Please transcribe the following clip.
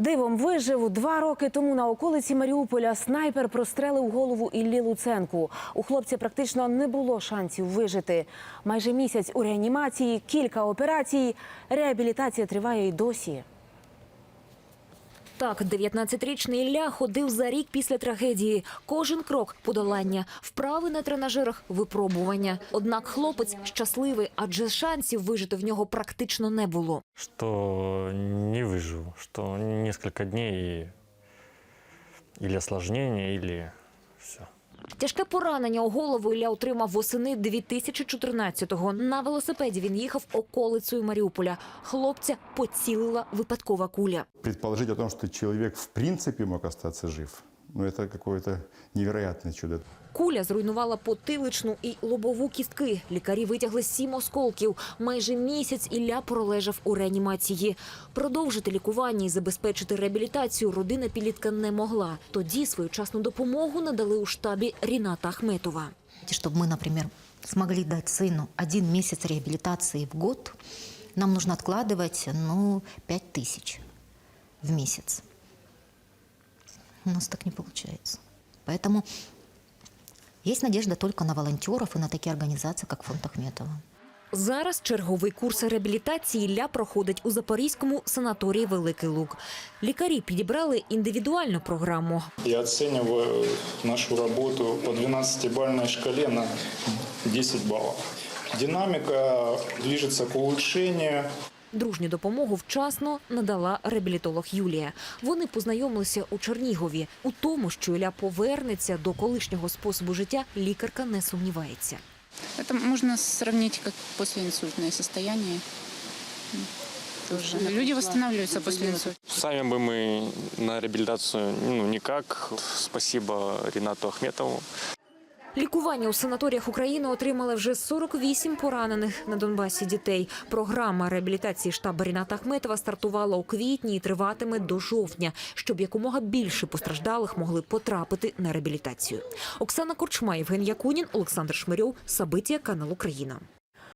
Дивом вижив два роки тому на околиці Маріуполя. Снайпер прострелив голову Іллі Луценку. У хлопця практично не було шансів вижити. Майже місяць у реанімації, кілька операцій. Реабілітація триває й досі. Так, 19-річний Ілля ходив за рік після трагедії. Кожен крок подолання, вправи на тренажерах, випробування. Однак хлопець щасливий, адже шансів вижити в нього практично не було. Що не виживу, що кілька днів і или осложнение, или все. Тяжке поранення у голову Ілля отримав восени 2014-го. На велосипеді він їхав околицею Маріуполя. Хлопця поцілила випадкова куля. Предположити о том, що чоловік в принципі мог остаться жив, ну это какое-то невероятное чудо. Куля зруйнувала потиличну і лобову кістки. Лікарі витягли сім осколків. Майже місяць Ілля пролежав у реанімації. Продовжити лікування і забезпечити реабілітацію родина підлітка не могла. Тоді своєчасну допомогу надали у штабі Ріната Ахметова. Чтобы мы, например, смогли дать сыну один месяц реабилитации в год, нам нужно откладывать, ну, 5 тысяч в месяц. У нас так не получается. Поэтому есть надежда только на волонтеров и на такие организации, как фонд Ахметова. Зараз черговий курс реабілітації Ілля проходить у Запорізькому санаторії Великий Лук. Лікарі підібрали індивідуальну програму. Я оцениваю нашу работу по 12-бальной шкале на 10 баллов. Динамика движется к улучшению. Дружню допомогу вчасно надала реабілітолог Юлія. Вони познайомилися у Чернігові. У тому, що Ілля повернеться до колишнього способу життя, лікарка не сумнівається. Это можно сравнить как послеинсультное состояние. М, Тоже. Люди восстанавливаются после инсульта. Сами бы мы на реабилитацию ну, никак. Спасибо Ренату Ахметову. Лікування у санаторіях України отримали вже 48 поранених на Донбасі дітей. Програма реабілітації штабу Ріната Ахметова стартувала у квітні і триватиме до жовтня, щоб якомога більше постраждалих могли потрапити на реабілітацію. Оксана Корчма, Євген Якунін, Олександр Шмирьов, Сабиття, канал Україна.